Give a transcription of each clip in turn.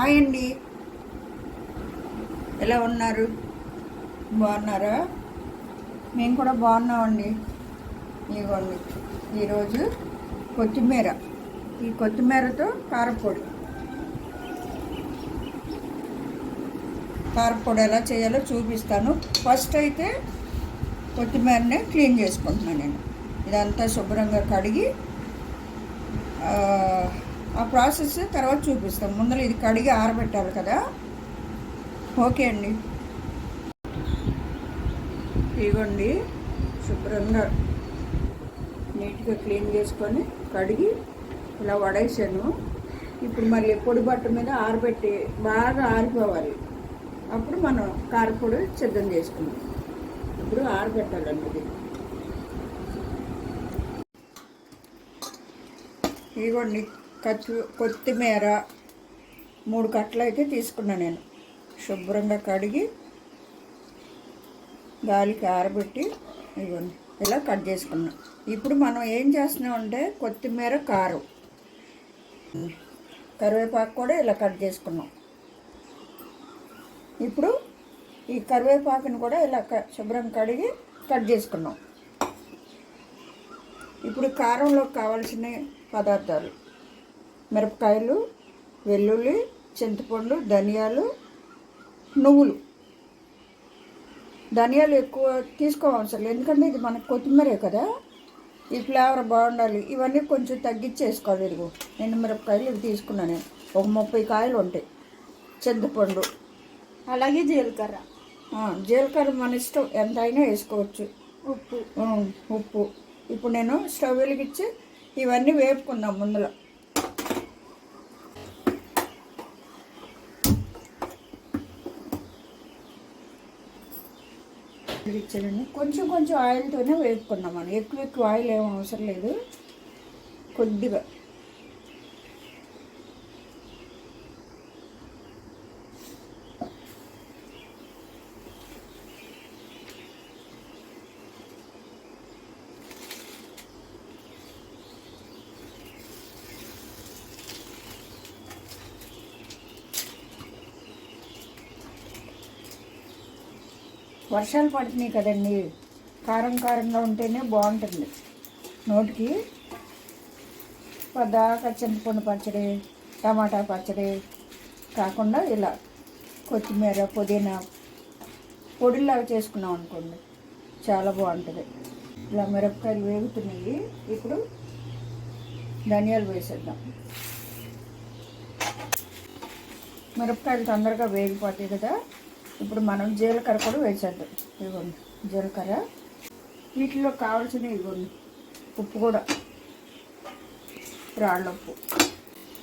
Hi అండి. ఎలా ఉన్నారు? బాగున్నారా? మేము కూడా బాగున్నామండి. ఇదిగోండి. ఈరోజు కొత్తిమీర. ఈ కొత్తిమీరతో కారపొడి. కారపొడి ఎలా చేయాలో చూపిస్తాను. ఫస్ట్ అయితే కొత్తిమీరనే క్లీన్ చేసుకుంటున్నాను నేను. ఇదంతా శుభ్రంగా కడిగి ఆ, ప్రాసెస్ తర్వాత చూపిస్తాం. ముందర ఇది కడిగి ఆరబెట్టాలి కదా. ఓకే అండి. ఇదిగోండి శుభ్రంగా నీట్గా క్లీన్ చేసుకొని కడిగి ఇలా వడేసాను. ఇప్పుడు మళ్ళీ పొడి బట్ట మీద ఆరబెట్టి బాగా ఆరిపోవాలి. అప్పుడు మనం కారపొడి సిద్ధం చేసుకున్నాం ఇప్పుడు ఆరబెట్టాలండి ఇది. ఇదిగోండి కత్తి కొత్తిమీర మూడు కట్టలు అయితే తీసుకున్నాను నేను. శుభ్రంగా కడిగి గాలికి ఆరబెట్టి ఇవ్వండి. ఇలా కట్ చేసుకున్నాం. ఇప్పుడు మనం ఏం చేస్తున్నాం అంటే కొత్తిమీర కారం. కరివేపాకు కూడా ఇలా కట్ చేసుకున్నాం. ఇప్పుడు ఈ కరివేపాకుని కూడా ఇలా క- శుభ్రం కడిగి కట్ చేసుకున్నాం. ఇప్పుడు కారంలో కావాల్సిన పదార్థాలు. మిరపకాయలు వెల్లుల్లి చింతపండు ధనియాలు నువ్వులు. ధనియాలు ఎక్కువ తీసుకోవసరం ఎందుకంటే ఇది మనకు కొత్తిమీరే కదా. ఈ ఫ్లేవర్ బాగుండాలి. ఇవన్నీ కొంచెం తగ్గించేసుకోవాలి ఇదిగో. ఎండు మిరపకాయలు ఇవి తీసుకున్నాను నేను. ఒక ముప్పై కాయలు ఉంటాయి. చింతపండు. అలాగే జీలకర్ర. జీలకర్ర మన ఇష్టం. ఎంత అయినా వేసుకోవచ్చు. ఉప్పు. ఉప్పు. ఇప్పుడు నేను స్టవ్ వెలిగించి ఇవన్నీ వేపుకుందాం ముందులో. వెలిగించానండి కొంచెం కొంచెం ఆయిల్తోనే వేపుకున్నాం మనం ఎక్కువ ఎక్కువ ఆయిల్ ఏం అవసరం లేదు. కొద్దిగా వర్షాలు పడుతున్నాయి కదండి. కారం కారంగా ఉంటేనే బాగుంటుంది. నోటికి పదాక చింతపండు పచ్చడి టమాటా పచ్చడి కాకుండా ఇలా కొత్తిమీర పుదీనా పొడిలాగా చేసుకున్నాం అనుకోండి చాలా బాగుంటుంది. ఇలా మిరపకాయలు వేగుతున్నాయి. ఇప్పుడు ధనియాలు వేసేద్దాం. మిరపకాయలు తొందరగా వేగిపోతాయి కదా. ఇప్పుడు మనం జీలకర్ర కూడా వేసేద్దాం. ఇదిగోండి జీలకర్ర. వీటిలో కావాల్సిన ఇవ్వండి ఉప్పు కూడా. రాళ్ళ ఉప్పు.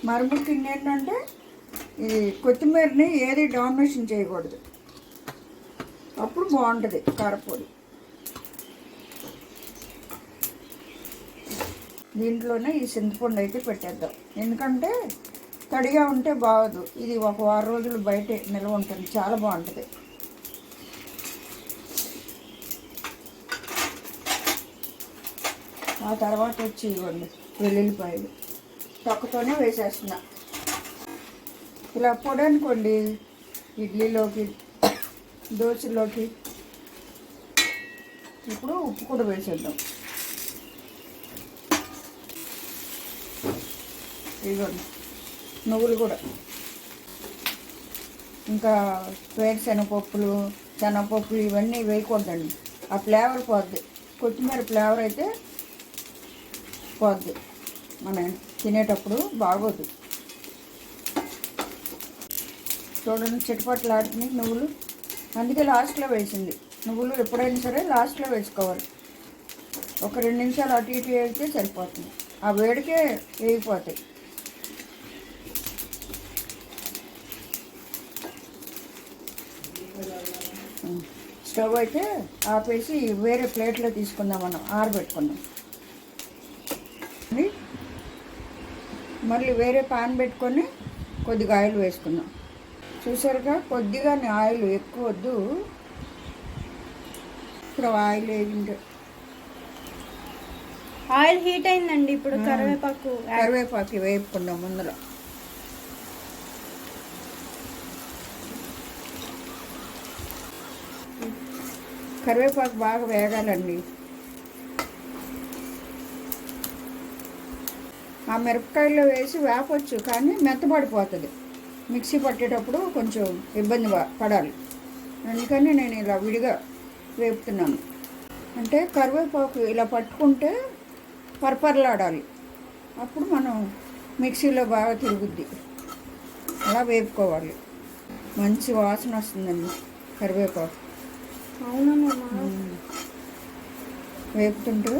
మరి ముఖ్యంగా ఏంటంటే ఈ కొత్తిమీరని ఏది డామినేషన్ చేయకూడదు. అప్పుడు బాగుంటుంది కారపొడి. దీంట్లోనే ఈ చింతపండు అయితే పెట్టేద్దాం. ఎందుకంటే తడిగా ఉంటే బాగోదు. ఇది ఒక వారం రోజులు బయటే నిల్వ ఉంటుంది. చాలా బాగుంటుంది. ఆ తర్వాత వచ్చి ఇవ్వండి వెల్లుల్లిపాయలు. తొక్కతోనే వేసేస్తున్నా. ఇలా పొడి అనుకోండి. ఇడ్లీలోకి దోశలోకి. ఇప్పుడు ఉప్పు కూడా వేసేద్దాం. ఇదిగోండి. నువ్వులు కూడా. ఇంకా వేరుశనగపప్పులు శనగపప్పులు ఇవన్నీ వేయకూడదండి. ఆ ఫ్లేవర్ పోద్ది. కొత్తిమీర ఫ్లేవర్ అయితే పోద్ది. మనం తినేటప్పుడు బాగోదు. చూడండి చిటపట్లు ఆడుతున్నాయి నువ్వులు. అందుకే లాస్ట్లో వేసింది. నువ్వులు ఎప్పుడైనా సరే లాస్ట్లో వేసుకోవాలి. ఒక రెండు నిమిషాలు అటు ఇటు వేస్తే సరిపోతుంది. ఆ వేడికే వేగిపోతాయి. స్టవ్ అయితే ఆపేసి వేరే ప్లేట్లో తీసుకుందాం మనం ఆరబెట్టుకుందాం. మళ్ళీ వేరే పాన్ పెట్టుకొని కొద్దిగా ఆయిల్ వేసుకుందాం. చూసారుగా కొద్దిగా ఆయిల్ ఎక్కువ వద్దు. ఇప్పుడు ఆయిల్ వేగింది ఆయిల్ హీట్ అయిందండి ఇప్పుడు కరివేపాకు కరివేపాకు వేపుకుందాం ముందర. కరివేపాకు బాగా వేగాలండి. ఆ మిరపకాయల్లో వేసి వేపచ్చు కానీ మెత్తబడిపోతుంది మిక్సీ పట్టేటప్పుడు కొంచెం ఇబ్బంది పడాలి. అందుకని నేను ఇలా విడిగా వేపుతున్నాను. అంటే కరివేపాకు ఇలా పట్టుకుంటే పరపరలాడాలి. అప్పుడు మనం మిక్సీలో బాగా తిరుగుద్ది. అలా వేపుకోవాలి. మంచి వాసన వస్తుందండి కరివేపాకు. అవునమ్మా. వేపుతుంటే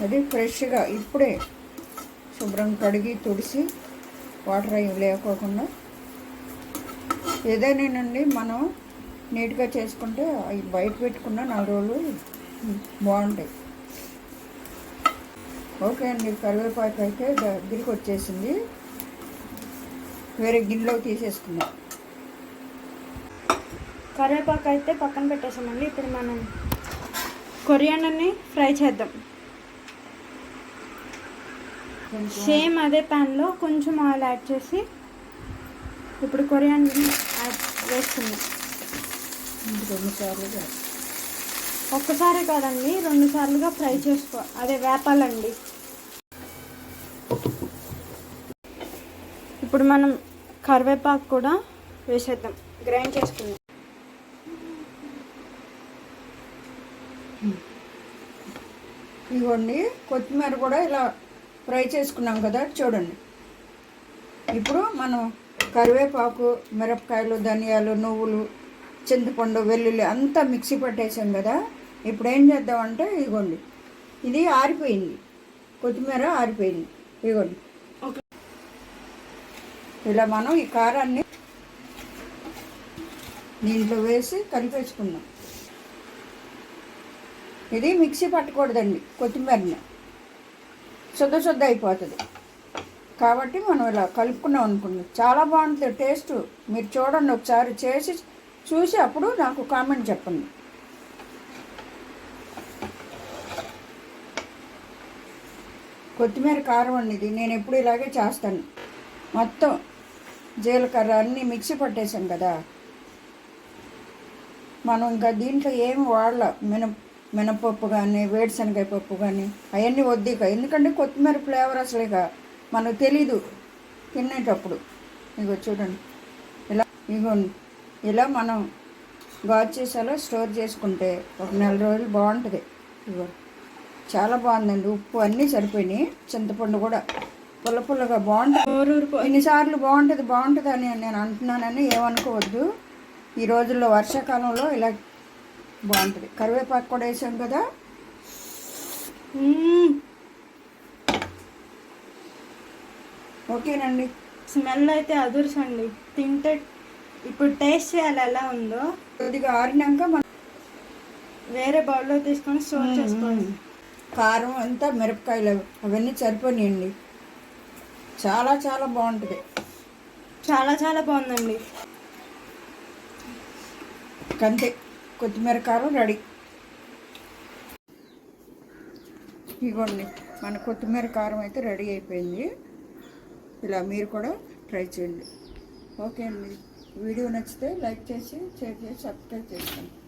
అది ఫ్రెష్గా ఇప్పుడే శుభ్రం కడిగి తుడిసి వాటర్ అవి లేకోకుండా ఏదైనానండి మనం నీట్గా చేసుకుంటే అవి బయట పెట్టుకున్న నాలుగు రోజులు బాగుంటాయి. ఓకే అండి కరివేపాకు అయితే దగ్గరికి వచ్చేసింది. వేరే గిన్నెలోకి తీసేసుకుందాం కరివేపాకు అయితే పక్కన పెట్టేసామండి. ఇప్పుడు మనం కొరియాండర్ని ఫ్రై చేద్దాం. సేమ్ అదే ప్యాన్లో కొంచెం ఆయిల్ యాడ్ చేసి ఇప్పుడు కొరియాండర్ని యాడ్ వేసుకుందాం ఒక్కసారి కాదండి రెండు సార్లుగా ఫ్రై చేసుకో అదే వేపాలండి. ఇప్పుడు మనం కరివేపాకు కూడా వేసేద్దాం. గ్రైండ్ చేసుకుందాం. ఇదిగోండి కొత్తిమీర కూడా ఇలా ఫ్రై చేసుకున్నాం కదా చూడండి. ఇప్పుడు మనం కరివేపాకు మిరపకాయలు ధనియాలు నువ్వులు చింతపండు వెల్లుల్లి అంతా మిక్సీ పట్టేసాం కదా ఇప్పుడు ఏం చేద్దామంటే ఇదిగోండి ఇది ఆరిపోయింది. కొత్తిమీర ఆరిపోయింది. ఇదిగోండి ఇలా మనం ఈ కారాన్ని దీంట్లో వేసి కలిపేసుకుందాం. ఇది మిక్సీ పట్టకూడదండి కొత్తిమీరని. శుద్ధ శుద్ధ అయిపోతుంది. కాబట్టి మనం ఇలా కలుపుకున్నాం అనుకుంది చాలా బాగుంటుంది టేస్ట్. మీరు చూడండి ఒకసారి చేసి చూసి అప్పుడు నాకు కామెంట్ చెప్పండి. కొత్తిమీర కారం అండి ఇది నేను ఎప్పుడు ఇలాగే చేస్తాను. మొత్తం జీలకర్ర అన్నీ మిక్సీ పట్టేసాం కదా. మనం ఇంకా దీంట్లో ఏమి వాడల. మినప మినపప్పు కానీ వేరుశనగ పప్పు కానీ అవన్నీ వద్దు ఎందుకంటే కొత్తిమీర ఫ్లేవర్ అసలు ఇక మనకు తెలీదు తినేటప్పుడు. ఇగో చూడండి. ఇలా ఇగో ఇలా మనం గాజు చేసేలా స్టోర్ చేసుకుంటే ఒక నెల రోజులు బాగుంటుంది. ఇగో చాలా బాగుందండి. ఉప్పు అన్నీ సరిపోయినాయి. చింతపండు కూడా. పుల్ల పుల్లగా బాగుంటుంది. ఊరూరిపో ఎన్నిసార్లు బాగుంటుంది బాగుంటుంది అని నేను అంటున్నానని ఏమనుకోవద్దు. ఈ రోజుల్లో వర్షాకాలంలో ఇలా బాగుంటుంది. కరివేపాకు కూడా వేసాం కదా. ఓకేనండి. స్మెల్ అయితే అదుర్సండి. తింటే ఇప్పుడు టేస్ట్ చేయాలి ఎలా ఉందో. కొద్దిగా ఆరినాక మనం వేరే బౌల్లో తీసుకొని స్టోర్ చేసుకోండి కారం అంతా మిరపకాయలు అవన్నీ సరిపోయినాయండి చాలా చాలా బాగుంటుంది. చాలా చాలా బాగుందండి. అంతే కొత్తిమీర కారం రెడీ. ఇగోండి మన కొత్తిమీర కారం అయితే రెడీ అయిపోయింది. ఇలా మీరు కూడా ట్రై చేయండి. ఓకే అండి. వీడియో నచ్చితే లైక్ చేసి షేర్ చేసి సబ్స్క్రైబ్ చేసుకోండి.